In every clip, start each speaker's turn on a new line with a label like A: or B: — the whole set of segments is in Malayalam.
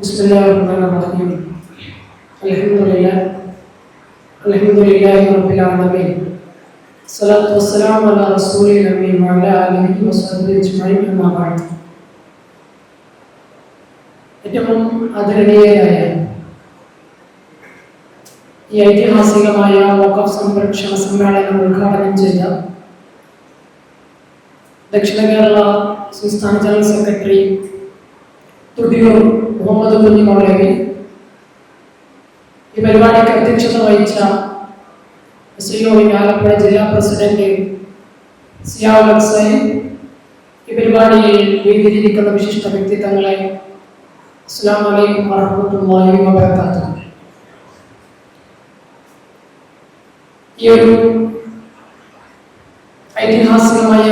A: بسم الله الرحمن الرحيم الحمد لله الحمد لله رب العالمين الصلاة والسلام على رسول الأمين وعلى آله وصحبه أجمعين أما بعد ഏറ്റവും ആദരണീയരായ ഈ ഐതിഹാസികമായ വോക്കഫ് സംരക്ഷണ സമ്മേളനം ഉദ്ഘാടനം ചെയ്ത ദക്ഷിണ കേരള സംസ്ഥാന ജനറൽ സെക്രട്ടറി തുടിയൂർ മുഹമ്മദ് കുഞ്ഞി മൗലവി ഈ പരിപാടിക്ക് അധ്യക്ഷത വഹിച്ച എസ് യു ആലപ്പുഴ ജില്ലാ പ്രസിഡന്റ് സിയാൽ അക്സൈൻ ഈ പരിപാടിയിൽ വേദിയിലിരിക്കുന്ന വിശിഷ്ട വ്യക്തിത്വങ്ങളെ അസ്സാം വലൈക്കും വറഹമത്തുള്ളാഹി വബറകാതുഹു. ഈ ഒരു ഐതിഹാസികമായ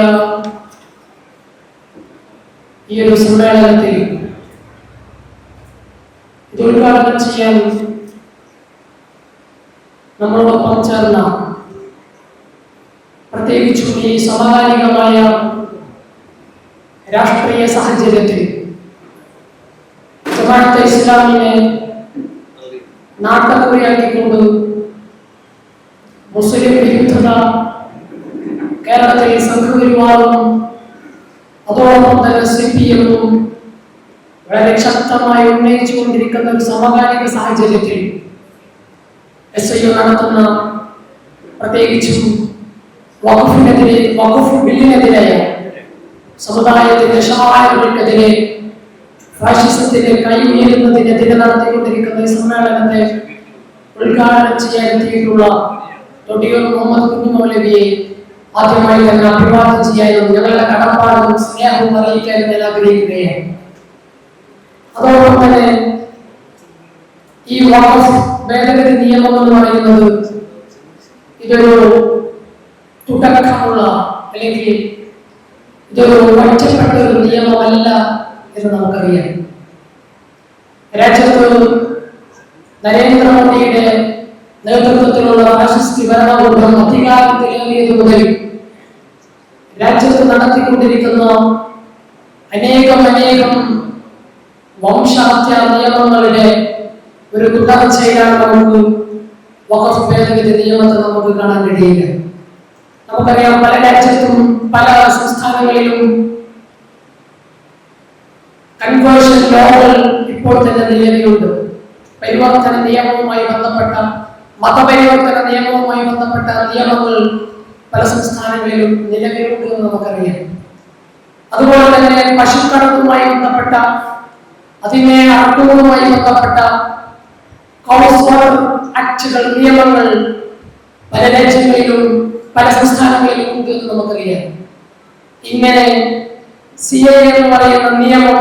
A: ഈ ഒരു സമ്മേളനത്തിൽ ഇത് ഉദ്ഘാടനം ചെയ്യാൻ നമ്മളോടൊപ്പം ചേർന്ന പ്രത്യേകിച്ചും ഈ സമകാലികമായ രാഷ്ട്രീയ സാഹചര്യത്തിൽ ജമാഅത്തെ ഇസ്ലാമിനെ നാട്ടക്കുറിയാക്കിക്കൊണ്ട് മുസ്ലിം വിരുദ്ധത കേരളത്തിൽ സംഘപരിവാറും അതോടൊപ്പം തന്നെ സി പി എമ്മും വളരെ ശക്തമായി ഉന്നയിച്ചുകൊണ്ടിരിക്കുന്ന ഒരു സമകാലിക സാഹചര്യത്തിൽ എസ് ഐ നടത്തുന്ന പ്രത്യേകിച്ചും വകുഫിനെതിരെ വകുഫ് ബില്ലിനെതിരെ സമുദായത്തിന്റെ ശമായങ്ങൾക്കെതിരെ ഫാഷിസത്തിന്റെ കൈ ഉയരുന്നതിനെതിരെ നടത്തിക്കൊണ്ടിരിക്കുന്ന ഈ സമ്മേളനത്തെ ഉദ്ഘാടനം ചെയ്യാനെത്തിയിട്ടുള്ള തൊടിയൂർ മുഹമ്മദ് കുഞ്ഞുമൗലവിയെ ആദ്യമായി തന്നെ അഭിവാദ്യം ചെയ്യാനും ഞങ്ങളുടെ കടപ്പാടും സ്നേഹവും അറിയിക്കാനും ഞാൻ ആഗ്രഹിക്കുകയാണ്. അതോടൊപ്പം തന്നെ ഈ വാസ് ഭേദഗതി നിയമം എന്ന് പറയുന്നത് ഇതൊരു തുടക്കമുള്ള അല്ലെങ്കിൽ ഇതൊരു ഒറ്റപ്പെട്ട ഒരു നിയമമല്ല എന്ന് നമുക്കറിയാം. രാജ്യത്ത് നരേന്ദ്രമോദിയുടെ നേതൃത്വത്തിലുള്ള ഫാഷിസ്റ്റ് ഭരണകൂടം അധികാരത്തിലേറിയത് മുതൽ രാജ്യത്ത് നടത്തിക്കൊണ്ടിരിക്കുന്ന അനേകം അനേകം വംശഹത്യാ നിയമങ്ങളുടെ ഒരു തുടർച്ചയിലാണ് നമുക്ക് വഖഫ് ഭേദഗതി നിയമത്തെ നമുക്ക് കാണാൻ കഴിയില്ല നമുക്കറിയാം പല രാജ്യത്തും പല സംസ്ഥാനങ്ങളിലും കൺവേർഷൻ ലോകൾ ഇപ്പോൾ തന്നെ നിലവിലുണ്ട്. പരിവർത്തന നിയമവുമായി ബന്ധപ്പെട്ട മതപരിവർത്തന നിയമവുമായി ബന്ധപ്പെട്ട നിയമങ്ങൾ പല സംസ്ഥാനങ്ങളിലും നിലവിലുണ്ട് എന്ന് നമുക്കറിയാം. അതുപോലെ തന്നെ പശുക്കടത്തുമായി ബന്ധപ്പെട്ട അതിനെ അടക്കുന്നതുമായി ബന്ധപ്പെട്ട ആക്ടുകൾ നിയമങ്ങൾ പല രാജ്യങ്ങളിലും പല സംസ്ഥാനങ്ങളിലും ഉണ്ട് എന്ന് നമുക്കറിയാം. ഇങ്ങനെ സി എ എന്ന് പറയുന്ന നിയമം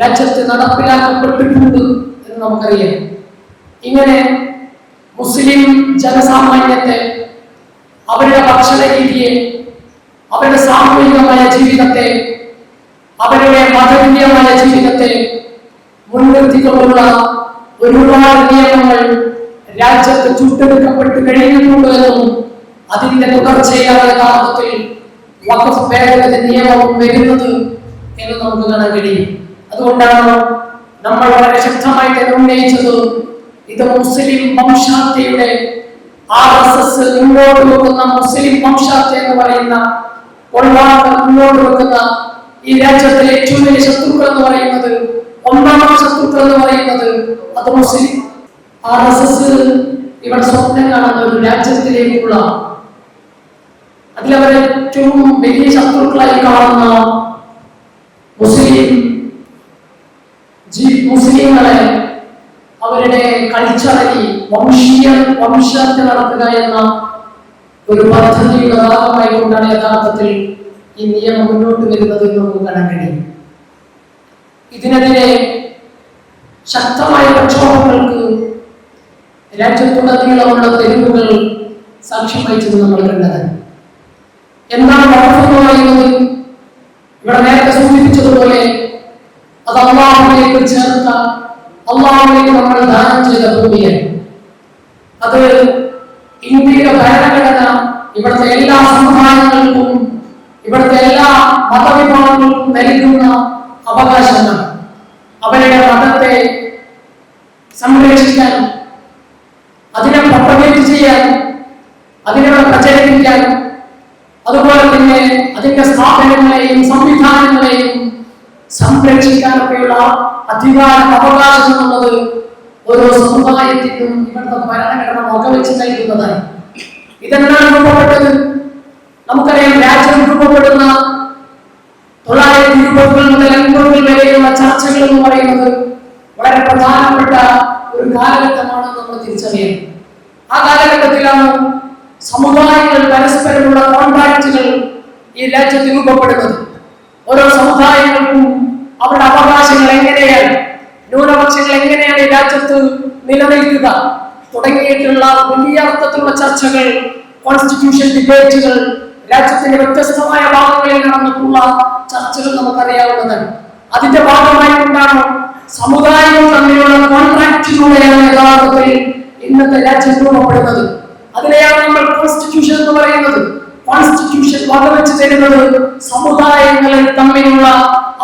A: രാജ്യത്ത് നടപ്പിലാക്കപ്പെട്ടിട്ടുണ്ട് എന്ന് നമുക്കറിയാം. ഇങ്ങനെ മുസ്ലിം ജനസാമാന്യത്തെ അവരുടെ ഭക്ഷണ രീതിയെ അവരുടെ സാമൂഹികമായ ജീവിതത്തെ അവരുടെ മതതുല്യമായ ജീവിതത്തെ മുൻനിർത്തിക്കൊണ്ടുള്ള ഒരുപാട് നിയമങ്ങൾ രാജ്യത്ത് ചുട്ടെടുക്കപ്പെട്ട് കഴിയുന്നുണ്ട് എന്നും അതിന്റെ തുടർച്ചയായ കാലത്തിൽ വഖഫ് ഭേദഗതി നിയമവും വരുന്നത് എന്ന് നമുക്ക് കാണാൻ കഴിയും. അതുകൊണ്ടാണ് നമ്മൾ വളരെ ശക്തമായി ഉന്നയിച്ചത് ഇത് മുസ്ലിം വംശാത്യയുടെ ആർ എസ് എസ് മുന്നോട്ട് വെക്കുന്ന മുസ്ലിം വംശാത്യ എന്ന് പറയുന്ന കൊള്ളാത്ത മുന്നോട്ട് വെക്കുന്ന ഈ രാജ്യത്തിലെ ഏറ്റവും വലിയ ശത്രുക്കൾ എന്ന് പറയുന്നത് ഒന്നാമത്തെ ശത്രുക്കൾ എന്ന് പറയുന്നത് അത് മുസ്ലിം ആർ എസ് എസ് ഇവിടെ സ്വപ്നം കാണുന്ന ഒരു രാജ്യത്തിലേക്കുള്ള അതിലവർ ഏറ്റവും വലിയ ശത്രുക്കളായി കാണുന്ന മുസ്ലിം മുസ്ലിങ്ങളെ അവരുടെ കൾച്ചറലി വംശീയ വംശത്തെ നടത്തുക എന്ന ഒരു പദ്ധതിയുടെ ഭാഗമായി കൊണ്ടാണ് യഥാർത്ഥത്തിൽ ഈ നിയമം മുന്നോട്ട് വരുന്നത് എന്ന് നമുക്ക് കാണാൻ കഴിയും. ഇതിനെതിരെ ശക്തമായ പ്രക്ഷോഭങ്ങൾക്ക് രാജ്യത്തുടനീളമുള്ള തെരുവുകൾ സാക്ഷ്യം വഹിച്ചത് നമ്മൾ കണ്ടത് എന്താണ് പറയുന്നത് ഇവിടെ നേരത്തെ സൂചിപ്പിച്ചതുപോലെ അത് അള്ളാഹുലേക്ക് ചേർത്ത അള്ളാഹുലേക്ക് നമ്മൾ ദാനം ചെയ്ത ഭൂമിയാണ്. അത് ഇന്ത്യയുടെ ഭരണഘടന ഇവിടുത്തെ എല്ലാ സമുദായങ്ങൾക്കും ഇവിടുത്തെ എല്ലാ മതവിഭാഗങ്ങൾക്കും നൽകുന്ന അവകാശങ്ങൾ അവരുടെ മതത്തെ സംരക്ഷിക്കാനും അതിനെ പ്രൊപ്പഗേറ്റ് ചെയ്യാൻ അതിനെ പ്രചരിപ്പിക്കാൻ അതുപോലെ തന്നെ അതിന്റെ സ്ഥാപനങ്ങളെയും സംവിധാനങ്ങളെയും സംരക്ഷിക്കാനൊക്കെയുള്ള അധികാര അവകാശം എന്നുള്ളത് ഓരോ സമുദായത്തിനും ഇവിടുത്തെ ഭരണഘടന വകവെച്ച് നൽകുന്നതാണ് ഇതെന്താണ് രൂപപ്പെട്ടത് നമുക്കറിയാം രാജ്യം രൂപപ്പെടുന്ന തൊള്ളായിരത്തി ഇരുപതുകൾ മുതൽ എൺപതുകൾ വരെയുള്ള ചർച്ചകൾ എന്ന് പറയുന്നത് വളരെ പ്രധാനപ്പെട്ട ഒരു കാലഘട്ടമാണ് നമ്മൾ തിരിച്ചറിയുന്നത്. ആ കാലഘട്ടത്തിലാണ് സമുദായങ്ങൾ പരസ്പരമുള്ള കോൺട്രാക്റ്റുകൾ ഈ രാജ്യത്ത് രൂപപ്പെടുന്നത്. ഓരോ സമുദായങ്ങൾക്കും അവരുടെ അവകാശങ്ങൾ എങ്ങനെയാണ് ന്യൂനപക്ഷങ്ങൾ എങ്ങനെയാണ് ഈ രാജ്യത്ത് നിലനിൽക്കുക തുടങ്ങിയിട്ടുള്ള വലിയ അർത്ഥത്തിലുള്ള ചർച്ചകൾ കോൺസ്റ്റിറ്റ്യൂഷൻ ഡിബേറ്റുകൾ രാജ്യത്തിന്റെ വ്യത്യസ്തമായ ഭാഗങ്ങളിൽ നടന്നിട്ടുള്ള ചർച്ചകൾ നമുക്കറിയാവുന്നതാണ്. അതിന്റെ ഭാഗമായിക്കൊണ്ടാണ് സമുദായം തമ്മിലുള്ള കോൺട്രാക്റ്റിലൂടെയാണ് യഥാർത്ഥത്തിൽ ഇന്നത്തെ രാജ്യം രൂപപ്പെടുന്നത്. അതിനെയാണ് നമ്മൾ കോൺസ്റ്റിറ്റ്യൂഷൻ എന്ന് പറയുന്നത്. കോൺസ്റ്റിറ്റ്യൂഷൻ വകവെച്ച് തരുന്നത് സമുദായങ്ങളിൽ തമ്മിലുള്ള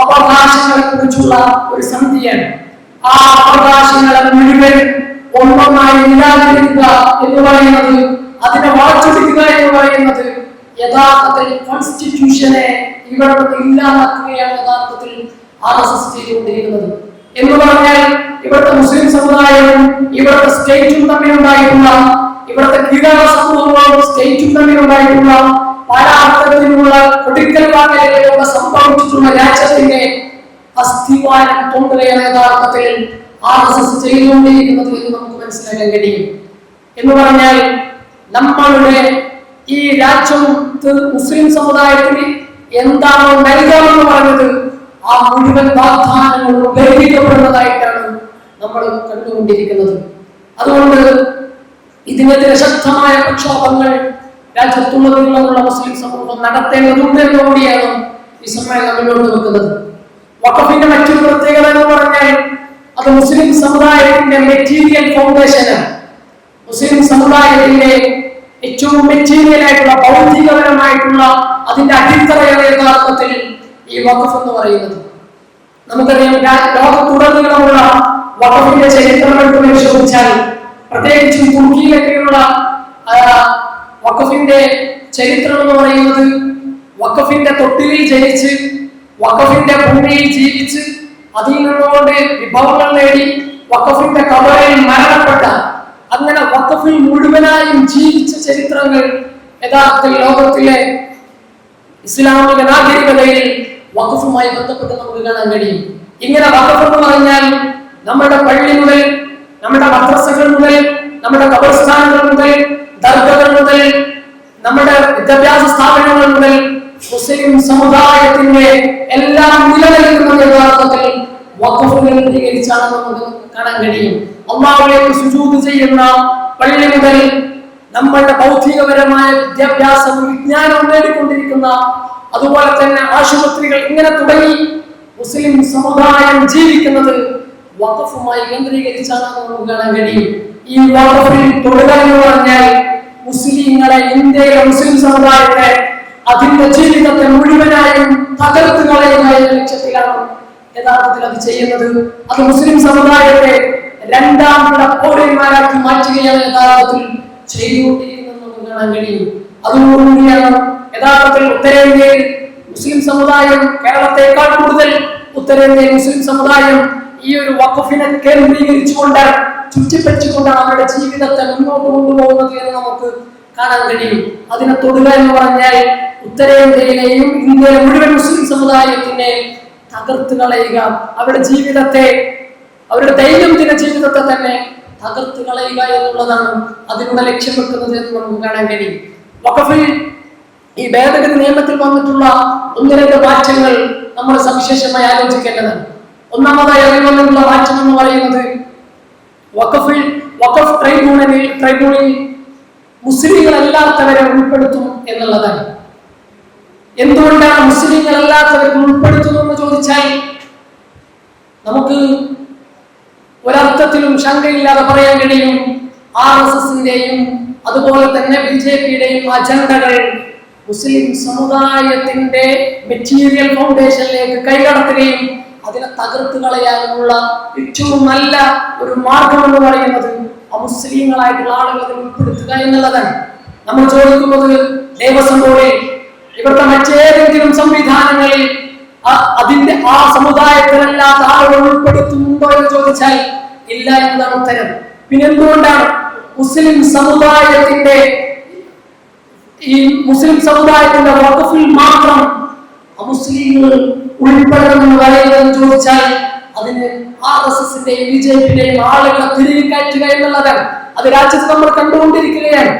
A: അവകാശങ്ങളെ കുറിച്ചുള്ള ഒരു സമിതിയാണ്. ആ അവകാശങ്ങളെ മുഴുവൻ ഒന്നൊന്നായി നിരാകരിക്കുക എന്ന് പറയുന്നത് അതിനെ വളച്ചെടുക്കുക എന്ന് പറയുന്നത് യഥാർത്ഥത്തിൽ കോൺസ്റ്റിറ്റ്യൂഷനെ ഇവിടെ ഇല്ലാതാക്കുകയാണ് യഥാർത്ഥത്തിൽ ആർ എസ് എസ് ചെയ്തുകൊണ്ടിരിക്കുന്നത് എന്ന് പറഞ്ഞാൽ ഇവിടുത്തെ മുസ്ലിം സമുദായവും ഇവിടുത്തെ സ്റ്റേറ്റും തമ്മിലുണ്ടായിട്ടുള്ള ഇവിടുത്തെ കീഴാള സമൂഹവും സ്റ്റേറ്റും തമ്മിലുണ്ടായിട്ടുള്ള പല അർത്ഥത്തിലുള്ള കൊടുക്കൽ വാങ്ങലുകളിലൂടെ സംഭവിച്ചിട്ടുള്ള രാജ്യത്തിന്റെ അസ്ഥിവാരം കൊണ്ടുവരുന്ന യഥാർത്ഥത്തിൽ ആർ എസ് എസ് ചെയ്തുകൊണ്ടിരിക്കുന്നത് എന്ന് നമുക്ക് മനസ്സിലാക്കാൻ കഴിയും. എന്ന് പറഞ്ഞാൽ നമ്മളുടെ ഈ രാജ്യത്ത് മുസ്ലിം സമുദായത്തിന് എന്താണോ നൽകാമെന്ന് പറഞ്ഞത് ആ മുഴുവൻ വാഗ്ദാനങ്ങളും ഉപയോഗിക്കപ്പെടുന്നതായിട്ടാണ് നമ്മൾ കണ്ടുകൊണ്ടിരിക്കുന്നത്. അതുകൊണ്ട് ഇതിനെതിരെ ശക്തമായ പ്രക്ഷോഭങ്ങൾ രാജ്യത്തുള്ളതിലുള്ള മുസ്ലിം സമൂഹം നടത്തേണ്ടതുണ്ട് എന്ന് കൂടിയാണ് ഈ സമ്മേളനം മുന്നോട്ട് വെക്കുന്നത്. വഖഫിന്റെ മറ്റൊരു പ്രത്യേകത എന്ന് പറഞ്ഞാൽ അത് മുസ്ലിം സമുദായത്തിന്റെ മെറ്റീരിയൽ ഫൗണ്ടേഷനാണ്. മുസ്ലിം സമുദായത്തിന്റെ ഏറ്റവും മെറ്റീരിയൽ ആയിട്ടുള്ള ഭൗതികപരമായിട്ടുള്ള അതിന്റെ അടിത്തറയാണ് യഥാർത്ഥത്തിൽ ഈ വഖഫ് എന്ന് പറയുന്നത്. നമുക്കറിയാം ലോകത്തുടനീളമുള്ള വഖഫിന്റെ ചരിത്രം എടുത്ത് പരിശോധിച്ചാൽ പ്രത്യേകിച്ചും തുർക്കിയിലൊക്കെയുള്ള വഖഫിന്റെ ചരിത്രം എന്ന് പറയുന്നത് വഖഫിന്റെ തൊട്ടിലിൽ ജനിച്ച് വഖഫിന്റെ ഭൂമിയിൽ ജീവിച്ച് അതിൽ നിന്നുകൊണ്ട് വിഭവങ്ങൾ നേടി വഖഫിന്റെ കബറിൽ മരണപ്പെട്ട അങ്ങനെ വഖഫിൽ മുഴുവനായും ജീവിച്ച ചരിത്രങ്ങൾ യഥാർത്ഥത്തിൽ ലോകത്തിലെ ഇസ്ലാമിക നാഗരികതയിൽ വഖഫുമായി ബന്ധപ്പെട്ട് നമുക്ക് കാണാൻ കഴിയും. ഇങ്ങനെ വഖഫ് എന്ന് പറഞ്ഞാൽ നമ്മുടെ പള്ളി മുതൽ നമ്മുടെ മദ്രസകൾ മുതൽ നമ്മുടെ കബർസ്ഥാനങ്ങൾ മുതൽ ദർഗകൾ മുതൽ നമ്മുടെ വിദ്യാഭ്യാസ സ്ഥാപനങ്ങൾ മുതൽ മുസ്ലിം സമുദായത്തിന്റെ എല്ലാം നിലനിൽക്കുന്നത് യഥാർത്ഥത്തിൽ വഖഫ് കേന്ദ്രീകരിച്ചാണ് നമുക്ക് കാണാൻ കഴിയും. അള്ളാഹുലേക്ക് സുജൂത് ചെയ്യുന്ന പള്ളി മുതൽ നമ്മളുടെ ഭൗതികപരമായ വിദ്യാഭ്യാസവും വിജ്ഞാനവും നേടിക്കൊണ്ടിരിക്കുന്ന അതുപോലെ തന്നെ ആശുപത്രികൾ ഇങ്ങനെ തുടങ്ങി മുസ്ലിം സമുദായം ജീവിക്കുന്നത് വഖഫുമായി കേന്ദ്രീകരിച്ചാണ് നമുക്ക് കാണാൻ കഴിയും. ഈ വഖഫിൽ തൊടുക എന്ന് പറഞ്ഞാൽ മുസ്ലിങ്ങളെ ഇന്ത്യയിലെ മുസ്ലിം സമുദായത്തെ അതിന്റെ ജീവിതത്തെ മുഴുവനായും തകർത്ത് കളയുക എന്ന ലക്ഷ്യത്തിലാണ് യഥാർത്ഥത്തിൽ അത് ചെയ്യുന്നത്. അത് മുസ്ലിം സമുദായത്തെ രണ്ടാം പൗരന്മാരാക്കി മാറ്റുകയാണ് യഥാർത്ഥത്തിൽ ചെയ്തുകൊണ്ടിരിക്കുന്നത് നമുക്ക് കാണാൻ കഴിയും. അതോടുകൂടിയാണ് യഥാർത്ഥത്തിൽ ഉത്തരേന്ത്യയിൽ മുസ്ലിം സമുദായം കേരളത്തെക്കാൾ കൂടുതൽ ഉത്തരേന്ത്യയിൽ മുസ്ലിം സമുദായം ഈ ഒരു വഖഫിനെ കേന്ദ്രീകരിച്ചുകൊണ്ട് ചുറ്റിപ്പറ്റിക്കൊണ്ടാണ് അവരുടെ ജീവിതത്തെ മുന്നോട്ട് കൊണ്ടുപോകുന്നത് എന്ന് നമുക്ക് കാണാൻ കഴിയും. അതിനെ തൊടുക എന്ന് പറഞ്ഞാൽ ഉത്തരേന്ത്യയിലെയും ഇന്ത്യയിലെ മുഴുവൻ മുസ്ലിം സമുദായത്തിനെ തകർത്ത് കളയുക. അവരുടെ ജീവിതത്തെ അവരുടെ ദൈനംദിന ജീവിതത്തെ തന്നെ തകർത്ത് കളയുക എന്നുള്ളതാണ് അതിലൂടെ ലക്ഷ്യം വെക്കുന്നത് എന്ന് നമുക്ക് കാണാൻ കഴിയും. വഖഫിൽ ഈ ഭേദഗതി നിയമത്തിൽ വന്നിട്ടുള്ള ഒന്ന് രണ്ട് മാറ്റങ്ങൾ നമ്മൾ സവിശേഷമായി ആലോചിക്കേണ്ടതാണ്. ഒന്നാമതായി അതിൽ മാറ്റം എന്ന് പറയുന്നത് വഖഫിൽ വഖഫ് ട്രൈബ്യൂണലിൽ ട്രൈബ്യൂണലിൽ മുസ്ലിങ്ങളല്ലാത്തവരെ ഉൾപ്പെടുത്തും എന്നുള്ളതാണ്. എന്തുകൊണ്ടാണ് മുസ്ലിങ്ങളല്ലാത്തവരെ ഉൾപ്പെടുത്തുന്നു എന്ന് ചോദിച്ചാൽ നമുക്ക് ഒരർത്ഥത്തിലും ശങ്കയില്ലാതെ പറയാൻ കഴിയും. ആർ എസ് എസിന്റെയും അതുപോലെ തന്നെ ബി ജെ പിയുടെയും അജണ്ടകൾ മുസ്ലിം സമുദായത്തിന്റെ മെറ്റീരിയൽ ഫൗണ്ടേഷനിലേക്ക് കൈകടത്തുകയും അതിനെ തകർത്ത് കളയാനുള്ള ഏറ്റവും നല്ല ഒരു മാർഗം എന്ന് പറയുന്നത് അമുസ്ലിങ്ങളായിട്ടുള്ള ആളുകളെ ഉൾപ്പെടുത്തുക എന്നുള്ളതാണ് നമ്മൾ ചോദിക്കുന്നത് ദേവസ്വം ബോർഡിൽ ഇവിടുത്തെ മറ്റേതെങ്കിലും സംവിധാനങ്ങളിൽ അതിന്റെ ആ സമുദായത്തിലല്ലാത്ത ആളുകൾ ഉൾപ്പെടുത്തുന്നുണ്ടോ എന്ന് ചോദിച്ചാൽ ഇല്ല എന്നതാണ് ഉത്തരം. പിന്നെ എന്തുകൊണ്ടാണ് മുസ്ലിം സമുദായത്തിന്റെ ഈ മുസ്ലിം സമുദായത്തിന്റെ വകുപ്പിൽ മാത്രം മുസ്ലിങ്ങൾ ഉൾപ്പെടണമെന്ന് പറയുന്നതെന്ന് ചോദിച്ചാൽ അതിന് ആർ എസ് എസിന്റെയും ബി ജെ പിയുടെയും ആളുകളെ തിരികെ എന്നുള്ളതാണ്. അത് രാജ്യത്ത് നമ്മൾ കണ്ടുകൊണ്ടിരിക്കുകയാണ്.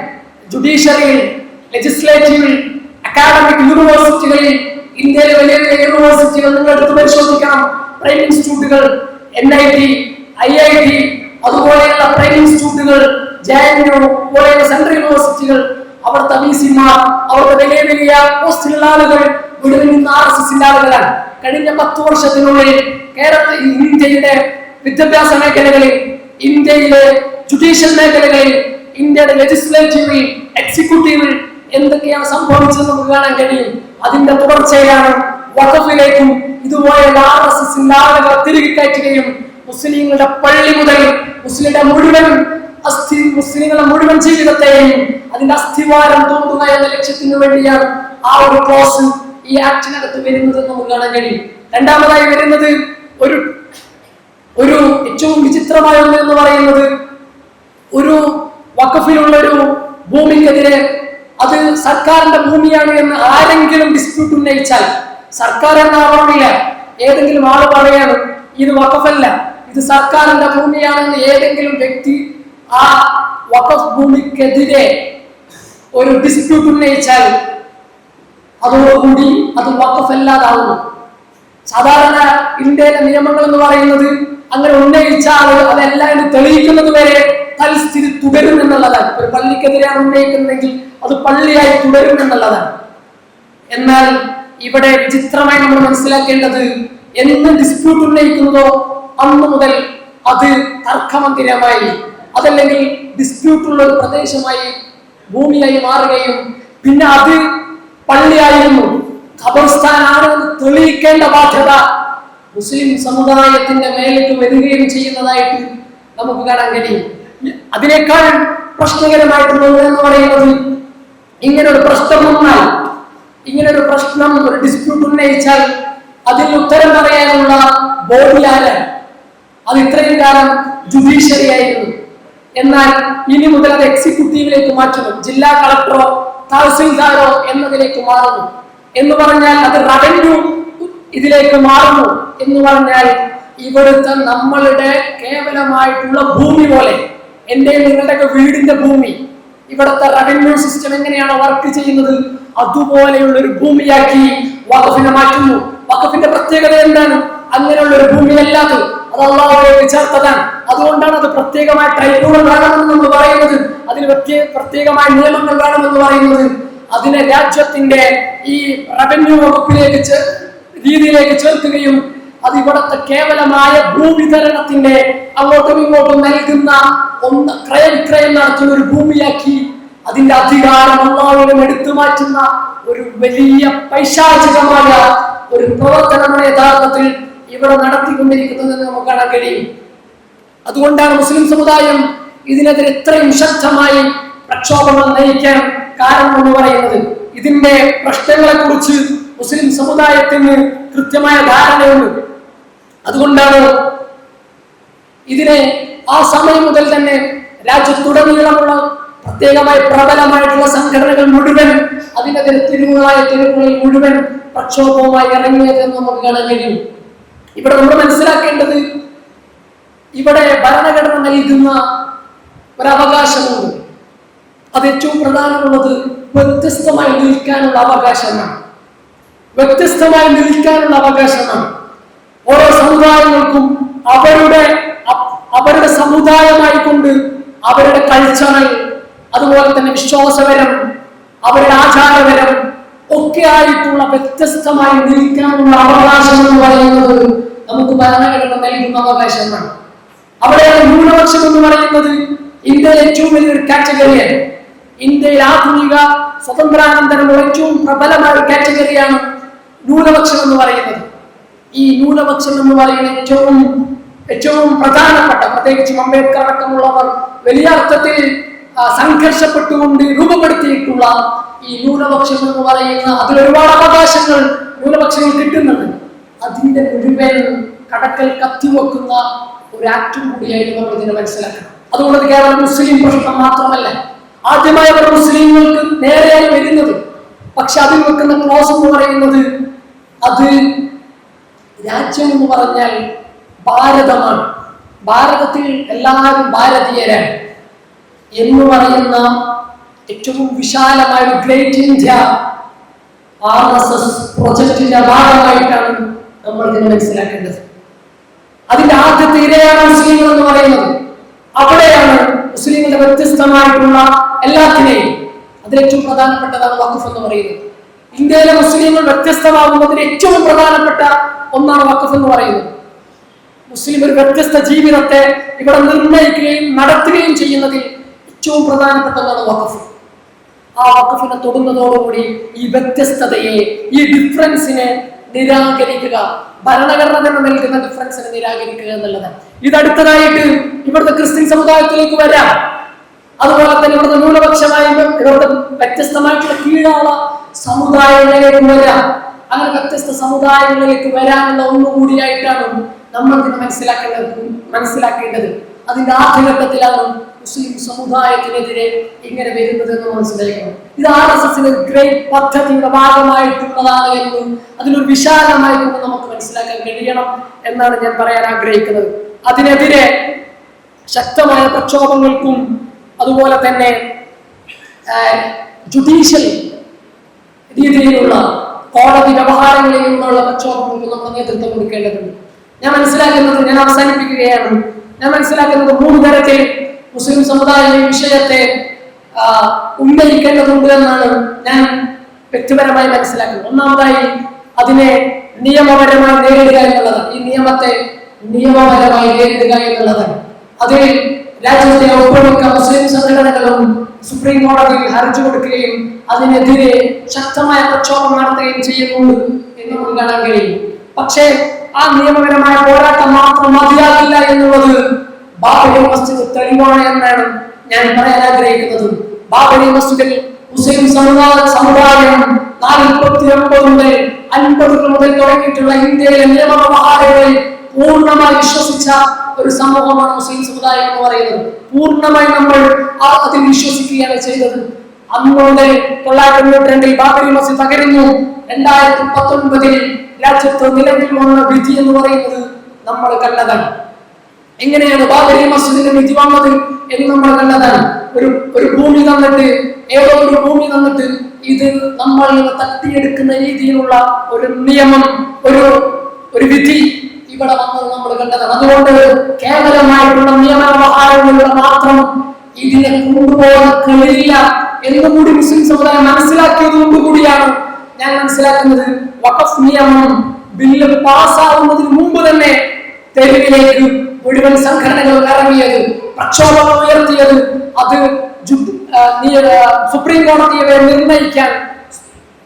A: ജുഡീഷ്യറിയിൽ ലെജിസ്ലേറ്റീവിൽ അക്കാഡമിക് യൂണിവേഴ്സിറ്റികളിൽ ഇന്ത്യയിലെ വലിയ വലിയ യൂണിവേഴ്സിറ്റികൾ നിങ്ങൾ എടുത്ത് പരിശോധിക്കണം. പ്രൈം ഇൻസ്റ്റിറ്റ്യൂട്ടുകൾ N I T I I T അതുപോലെയുള്ള പ്രൈം ഇൻസ്റ്റിറ്റ്യൂട്ടുകൾ ജെ എൻ യു പോലെയുള്ള സെൻട്രൽ യൂണിവേഴ്സിറ്റികൾ അവിടുത്തെ വിസിമാർ അവരുടെ വലിയ വലിയ പോസ്റ്റിലുള്ള ആളുകൾ മുഴുവൻ നിന്ന് ആർ എസ് എസിന്റെ ആളുകളാണ്. കഴിഞ്ഞ പത്ത് വർഷത്തിനുള്ളിൽ കേരളത്തിൽ ഇന്ത്യയുടെ വിദ്യാഭ്യാസ മേഖലകളിൽ ഇന്ത്യയിലെ ജുഡീഷ്യൽ മേഖലകളിൽ ഇന്ത്യയുടെ ലെജിസ്ലേറ്റീവിൽ എക്സിക്യൂട്ടീവിൽ എന്തൊക്കെയാണ് സംഭവിച്ചത് നമുക്ക് കാണാൻ കഴിയും. അതിന്റെ തുടർച്ചയാണ് വഖഫിലേക്കും ഇതുപോലെയുള്ള ആർ എസ് എസിന്റെ തിരികെ കയറ്റുകയും മുസ്ലിങ്ങളുടെ പള്ളി മുതൽ മുസ്ലിങ്ങളുടെ മുഴുവൻ അസ്ഥി മുസ്ലിങ്ങളുടെ മുഴുവൻ ജീവിതത്തെയും അതിന്റെ അസ്ഥിവാരം തോന്നുക എന്ന ലക്ഷ്യത്തിന് വേണ്ടിയാണ് ആ ഒരു ക്ലോസ് ഈ ആക്ടിനകത്ത് വരുന്നത് നമുക്ക് കാണാൻ കഴിയും. രണ്ടാമതായി വരുന്നത് ഒരു ഒരു ഏറ്റവും വിചിത്രമായ ഒന്ന് എന്ന് പറയുന്നത് ഒരു വഖഫിലുള്ള ഒരു ഭൂമിക്കെതിരെ അത് സർക്കാരിന്റെ ഭൂമിയാണ് എന്ന് ആരെങ്കിലും ഡിസ്പ്യൂട്ട് ഉന്നയിച്ചാൽ സർക്കാർ എന്നാവണമെന്നില്ല ഏതെങ്കിലും ആൾ പറയാണ് ഇത് വക്കഫല്ല ഇത് സർക്കാരിന്റെ ഭൂമിയാണെന്ന് ഏതെങ്കിലും വ്യക്തി ആ വക്കഫ് ഭൂമിക്കെതിരെ ഒരു ഡിസ്പ്യൂട്ട് ഉന്നയിച്ചാൽ അതോടുകൂടി അത് വക്കഫല്ലാതാവുന്നു സാധാരണ ഇന്ത്യയിലെ നിയമങ്ങൾ എന്ന് പറയുന്നത് അങ്ങനെ ഉന്നയിച്ചാൽ ആൾ അതെല്ലാം തെളിയിക്കുന്നത് വരെ തൽസ്ഥിതി തുടരും എന്നുള്ളതാണ് ഒരു പള്ളിക്കെതിരെയാണ് ഉന്നയിക്കുന്നതെങ്കിൽ അത് പള്ളിയായി തുടരും എന്നുള്ളതാണ്. എന്നാൽ ഇവിടെ വിചിത്രമായി നമ്മൾ മനസ്സിലാക്കേണ്ടത് എന്ന് ഡിസ്പ്യൂട്ട് ഉന്നയിക്കുന്നതോ അന്ന് മുതൽ അത് തർക്കമന്ദിരമായി അതല്ലെങ്കിൽ ഡിസ്പ്യൂട്ട് ഉള്ള ഒരു പ്രദേശമായി ഭൂമിയായി മാറുകയും പിന്നെ അത് പള്ളിയായിരുന്നു. ഖബർസ്ഥാനാണ് എന്ന് തെളിയിക്കേണ്ട ബാധ്യത മുസ്ലിം സമുദായത്തിന്റെ മേലേക്ക് വരികയും ചെയ്യുന്നതായിട്ട് നമുക്ക് കാണാൻ കഴിയും. അതിനേക്കാൾ പ്രശ്നകരമായിട്ടുള്ളത് എന്ന് പറയുന്നത് ഇങ്ങനെ ഒരു പ്രശ്നം വന്നാൽ ഇങ്ങനെ ഒരു പ്രശ്നം ഒരു ഡിസ്പ്യൂട്ട് ഉന്നയിച്ചാൽ അതിൽ ഉത്തരം പറയാനുള്ള ബോഡി ആരാണ് അത് ഇത്രയും കാലം ജുഡീഷ്യറി ആയിരുന്നു. എന്നാൽ ഇനി മുതൽ അത് എക്സിക്യൂട്ടീവിലേക്ക് മാറ്റുന്നു ജില്ലാ കളക്ടറോ തഹസിൽദാരോ എന്നതിലേക്ക് മാറുന്നു. എന്ന് പറഞ്ഞാൽ അത് റവന്യൂ ഇതിലേക്ക് മാറുന്നു എന്ന് പറഞ്ഞാൽ ഇവിടുത്തെ നമ്മളുടെ കേവലമായിട്ടുള്ള ഭൂമി പോലെ എന്റെ നിങ്ങളുടെയൊക്കെ വീടിന്റെ ഭൂമി ഇവിടുത്തെ റവന്യൂ സിസ്റ്റം എങ്ങനെയാണ് വർക്ക് ചെയ്യുന്നത്? അതുപോലെയുള്ള ഒരു ഭൂമിയാക്കി വഖഫിനെ മാറ്റുന്നു. വഖഫിന്റെ പ്രത്യേകത എന്താണ്? അങ്ങനെയുള്ള ഒരു ഭൂമിയല്ലാതെ അത് അള്ളാഹുലേക്ക് ചേർത്തതാണ്. അതുകൊണ്ടാണ് അത് പ്രത്യേകമായ ട്രൈബ്യൂണൽ വേണമെന്ന് നമ്മൾ പറയുന്നത്. അതിന് പ്രത്യേക പ്രത്യേകമായ നിയമങ്ങൾ വേണമെന്ന് പറയുന്നത്. അതിനെ രാജ്യത്തിന്റെ ഈ റവന്യൂ വകുപ്പിലേക്ക് രീതിയിലേക്ക് ചേർക്കുകയും അത് ഇവിടത്തെ കേവലമായ ഭൂവിതരണത്തിന്റെ അങ്ങോട്ടും ഇങ്ങോട്ടും നൽകുന്ന ഒന്ന് ക്രയവിക്രയം നടത്തുന്ന ഒരു ഭൂമിയാക്കി അതിന്റെ അധികാരം അള്ളാഹുവിനും എടുത്തു മാറ്റുന്ന ഒരു വലിയ പൈശാചികമായ ഒരു പ്രവർത്തനമാണ് യഥാർത്ഥത്തിൽ ഇവിടെ നടത്തിക്കൊണ്ടിരിക്കുന്നതെന്ന് നമുക്ക് കാണാൻ കഴിയും. അതുകൊണ്ടാണ് മുസ്ലിം സമുദായം ഇതിനെതിരെ ഇത്രയും ശക്തമായി പ്രക്ഷോഭങ്ങൾ നയിക്കാൻ കാരണം എന്ന് പറയുന്നത്. ഇതിന്റെ പ്രശ്നങ്ങളെ കുറിച്ച് മുസ്ലിം സമുദായത്തിന് കൃത്യമായ ധാരണയുണ്ട്. അതുകൊണ്ടാണ് ഇതിനെ ആ സമയം മുതൽ തന്നെ രാജ്യത്തുടനീളമുള്ള പ്രത്യേകമായി പ്രബലമായിട്ടുള്ള സംഘടനകൾ മുഴുവൻ അതിനെതിരെ തിരുവുകളായ തിരുവുകളിൽ മുഴുവൻ പ്രക്ഷോഭവുമായി ഇറങ്ങിയത് എന്ന് നമുക്ക് കാണാൻ കഴിയും. ഇവിടെ നമ്മൾ മനസ്സിലാക്കേണ്ടത് ഇവിടെ ഭരണഘടന നൽകുന്ന ഒരവകാശമുണ്ട്. അത് ഏറ്റവും പ്രധാനമുള്ളത് വ്യത്യസ്തമായി നിൽക്കാനുള്ള അവകാശമാണ്. വ്യത്യസ്തമായി നിൽക്കാനുള്ള അവകാശമാണ്. ഓരോ സമുദായങ്ങൾക്കും അവരുടെ അവരുടെ സമുദായമായി കൊണ്ട് അവരുടെ കൾച്ചറൽ അതുപോലെ തന്നെ വിശ്വാസപരം അവരുടെ ആചാരപരം ഒക്കെ ആയിട്ടുള്ള വ്യത്യസ്തമായി നിൽക്കാനുള്ള അവകാശം എന്ന് പറയുന്നത് നമുക്ക് ഭരണഘടന നൽകുന്ന അവകാശമാണ് അവിടെയാണ് ന്യൂനപക്ഷം എന്ന് പറയുന്നത് ഇന്ത്യയിലെ ഏറ്റവും വലിയൊരു കാറ്റഗറിയാണ് ഇന്ത്യയിൽ ആധുനിക സ്വതന്ത്രാനന്തരമുള്ള ഏറ്റവും പ്രബലമായ ഒരു കാറ്റഗറിയാണ് ന്യൂനപക്ഷം എന്ന് പറയുന്നത്. ഈ ന്യൂനപക്ഷം എന്ന് പറയുന്ന ഏറ്റവും ഏറ്റവും പ്രധാനപ്പെട്ട പ്രത്യേകിച്ചും അംബേദ്കർ അടക്കമുള്ളവർ വലിയ അർത്ഥത്തിൽ സംഘർഷപ്പെട്ടുകൊണ്ട് രൂപപ്പെടുത്തിയിട്ടുള്ള ഈ ന്യൂനപക്ഷം എന്ന് പറയുന്ന അതിൽ ഒരുപാട് അവകാശങ്ങൾ ന്യൂനപക്ഷങ്ങൾ കിട്ടുന്നുണ്ട്. അതിന്റെ മുഴുവൻ കടക്കൽ കത്തിവെക്കുന്ന ഒരു ആക്ടും കൂടിയായിട്ട് നമ്മൾ ഇതിനെ മനസ്സിലാക്കണം അതുകൊണ്ട് ഇത് കേവലം മുസ്ലിം പ്രശ്നം മാത്രമല്ല. ആദ്യമായി അവർ മുസ്ലിങ്ങൾക്ക് നേരെയായി വരുന്നത്. പക്ഷെ അതിൽ വെക്കുന്ന ക്ലോസ് എന്ന് പറയുന്നത് അത് രാജ്യം എന്ന് പറഞ്ഞാൽ ഭാരതമാണ്. ഭാരതത്തിൽ എല്ലാവരും ഭാരതീയരാണ്. എന്ന് പറയുന്ന ഏറ്റവും വിശാലമായ great India R S S പ്രൊജക്ടിന്റെ ഭാഗമായിട്ടാണ് നമ്മൾ ഇതിനെ മനസ്സിലാക്കേണ്ടത്. അതിന്റെ ആദ്യത്തെ ഇരയാണ് മുസ്ലിങ്ങൾ എന്ന് പറയുന്നത്. അവിടെയാണ് മുസ്ലിങ്ങളുടെ വ്യത്യസ്തമായിട്ടുള്ള എല്ലാത്തിനെയും അതിലേറ്റവും പ്രധാനപ്പെട്ടതാണ് വഖഫ് എന്ന് പറയുന്നത്. ഇന്ത്യയിലെ മുസ്ലിങ്ങൾ വ്യത്യസ്തമാകുന്നതിന് ഏറ്റവും പ്രധാനപ്പെട്ട ഒന്നാണ് വക്കഫ് എന്ന് പറയുന്നത്. മുസ്ലിം ഒരു വ്യത്യസ്ത ജീവിതത്തെ ഇവിടെ നിർണയിക്കുകയും നടത്തുകയും ചെയ്യുന്നതിൽ ഏറ്റവും പ്രധാനപ്പെട്ട ഒന്നാണ് വഖഫ്. ആ വഖഫിനെ തൊടുന്നതോടുകൂടി ഈ വ്യത്യസ്തതയെ ഈ ഡിഫറൻസിനെ നിരാകരിക്കുക ഭരണഘടന നൽകുന്ന ഡിഫറൻസിനെ നിരാകരിക്കുക എന്നുള്ളത് ഇതടുത്തതായിട്ട് ഇവിടുത്തെ ക്രിസ്ത്യൻ സമുദായത്തിലേക്ക് വരാം. അതുപോലെ തന്നെ ഇവിടുത്തെ ന്യൂനപക്ഷമായ ഇവിടുത്തെ വ്യത്യസ്തമായിട്ടുള്ള കീഴാള സമുദായങ്ങളിലേക്ക് വരാം. അങ്ങനെ വ്യത്യസ്ത സമുദായങ്ങളിലേക്ക് വരാനുള്ള ഒന്നുകൂടിയായിട്ടാണ് നമ്മൾ ഇതിനെ മനസ്സിലാക്കേണ്ടത് മനസ്സിലാക്കേണ്ടത്. അതിന്റെ ആദ്യഘട്ടത്തിലാണ് മുസ്ലിം സമുദായത്തിനെതിരെ ഇങ്ങനെ വരുന്നത് എന്ന് മനസ്സിലാക്കണം. ഇത് ആർ എസ് എസിന് ഗ്രേറ്റ് പദ്ധതിയുടെ ഭാഗമായിട്ടുള്ളതാണ് എന്നും അതിനൊരു വിശാലമായിട്ട് നമുക്ക് മനസ്സിലാക്കാൻ കഴിയണം എന്നാണ് ഞാൻ പറയാൻ ആഗ്രഹിക്കുന്നത്. അതിനെതിരെ ശക്തമായ പ്രക്ഷോഭങ്ങൾക്കും അതുപോലെ തന്നെ ജുഡീഷ്യൽ രീതിയിലുള്ള കോടതി വ്യവഹാരങ്ങളിൽ നിന്നുള്ള പ്രക്ഷോഭങ്ങൾക്ക് നമ്മൾ നേതൃത്വം കൊടുക്കേണ്ടതുണ്ട്. ഞാൻ മനസ്സിലാക്കുന്നത് ഞാൻ അവസാനിപ്പിക്കുകയാണ്. ഞാൻ മനസ്സിലാക്കുന്നത് മൂന്ന് തരത്തിൽ മുസ്ലിം സമുദായം വിഷയത്തെ ഉന്നയിക്കേണ്ടതുണ്ട് എന്നാണ് ഞാൻ വ്യക്തിപരമായി മനസ്സിലാക്കുന്നത്. ഒന്നാമതായി അതിനെ നിയമപരമായി നേരിടുക എന്നുള്ളതാണ്. ഈ നിയമത്തെ നിയമപരമായി നേരിടുക എന്നുള്ളതാണ്. അതിൽ രാജ്യത്തെ ഒട്ടുമിക്ക മുസ്ലിം സംഘടനകളും സുപ്രീം കോടതിയിൽ ഹർജി കൊടുക്കുകയും അതിനെതിരെ ശക്തമായ പ്രക്ഷോഭം നടത്തുകയും ചെയ്യുന്നുണ്ട് എന്ന് നമുക്ക് കാണാൻ കഴിയും. പക്ഷേ ആ നിയമപരമായ പോരാട്ടം മാത്രം മതിയാകില്ല എന്നുള്ളത് ബാബരി മസ്ജിദ് തെളിവാണ് എന്നാണ് ഞാൻ പറയാൻ ആഗ്രഹിക്കുന്നത്. ബാബരി മസ്ജിദിൽ മുസ്ലിം സമുദായ സമുദായം നാൽപ്പത്തി ഒമ്പത് മുതൽ അൻപതുകൾ മുതൽ തുടങ്ങിയിട്ടുള്ള ഇന്ത്യയിലെ നിയമ വ്യവഹാരങ്ങളിൽ പൂർണമായി വിശ്വസിച്ച ഒരു സമൂഹമാണ് മുസ്ലിം സമുദായം എന്ന് പറയുന്നത്. പൂർണമായി നമ്മൾ അതിൽ വിശ്വസിക്കുകയാണ് ചെയ്തത്. അന്നോടെ തൊള്ളായിരത്തി തൊണ്ണൂറ്റി ബാബരി മസ്ജിദ് തകരുന്നു. രണ്ടായിരത്തി പത്തൊൻപതിൽ രാജ്യത്ത് നിലവിൽ വന്ന വിധി എന്ന് പറയുന്നത് നമ്മൾ കണ്ടതാണ്. എങ്ങനെയാണ് ബാബരി മസ്ജിദിന്റെ വിധി വന്നത് എന്ന് നമ്മൾ കണ്ടതാണ്. ഒരു ഒരു ഭൂമി തന്നിട്ട് ഏതോ ഒരു ഭൂമി തന്നിട്ട് ഇത് നമ്മൾ തട്ടിയെടുക്കുന്ന രീതിയിലുള്ള ഒരു നിയമം ഒരു ഒരു വിധി ഇവിടെ വന്നത് നമ്മൾ കണ്ടതാണ്. അതുകൊണ്ട് കേവലമായിട്ടുള്ള നിയമവ്യവഹാരങ്ങളിലൂടെ മാത്രം ഇതിനെ കൊണ്ടുപോകാൻ കഴിയില്ല എന്നുകൂടി മുസ്ലിം സമുദായം മനസ്സിലാക്കിയത് കൊണ്ട് കൂടിയാണ് ഞാൻ മനസ്സിലാക്കുന്നത് വഖഫ് നിയമം ബില്ല് പാസ്സാവുന്നതിന് മുമ്പ് തന്നെ തെരുവിലേക്ക് മുഴുവൻ സംഘടനകൾ ഇറങ്ങിയത് പ്രക്ഷോഭങ്ങൾ ഉയർത്തിയത്. അത് സുപ്രീം കോടതിയെ നിർണയിക്കാൻ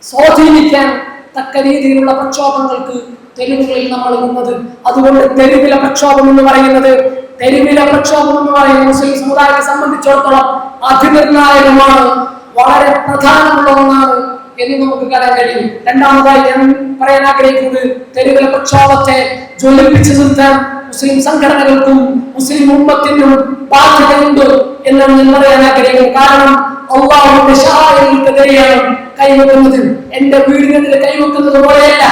A: സ്വാധീനിക്കാൻ തക്ക രീതിയിലുള്ള പ്രക്ഷോഭങ്ങൾക്ക് തെരുവുകളിൽ നമ്മൾ നിന്നത്. അതുകൊണ്ട് തെരുവിലെ പ്രക്ഷോഭം എന്ന് പറയുന്നത് തെരുവിലെ പ്രക്ഷോഭം എന്ന് പറയുന്നത് മുസ്ലിം സമുദായത്തെ സംബന്ധിച്ചിടത്തോളം അതിനിർണായകമാണ് വളരെ പ്രധാനമുള്ള ഒന്നാണ് എന്ന് നമുക്ക് കാണാൻ കഴിയും. രണ്ടാമതായി ഞാൻ പറയാൻ ആഗ്രഹിക്കുന്നത് തെരുവിലെ പ്രക്ഷോഭത്തെ ജ്വലിപ്പിച്ചു നിർത്താൻ മുസ്ലിം സംഘടനകൾക്കും മുസ്ലിം ഉമ്മത്തിനും ബാധ്യതയുണ്ട് എന്നാണ് ഞാൻ പറയാൻ ആഗ്രഹിക്കുന്നത്. കാരണം അള്ളാഹുവിന്റെ ഷഹായകൾക്കെതിരെയാണ് കൈവെക്കുന്നത്. എന്റെ വീടിനെതിരെ കൈവെക്കുന്നത് പോലെയല്ല.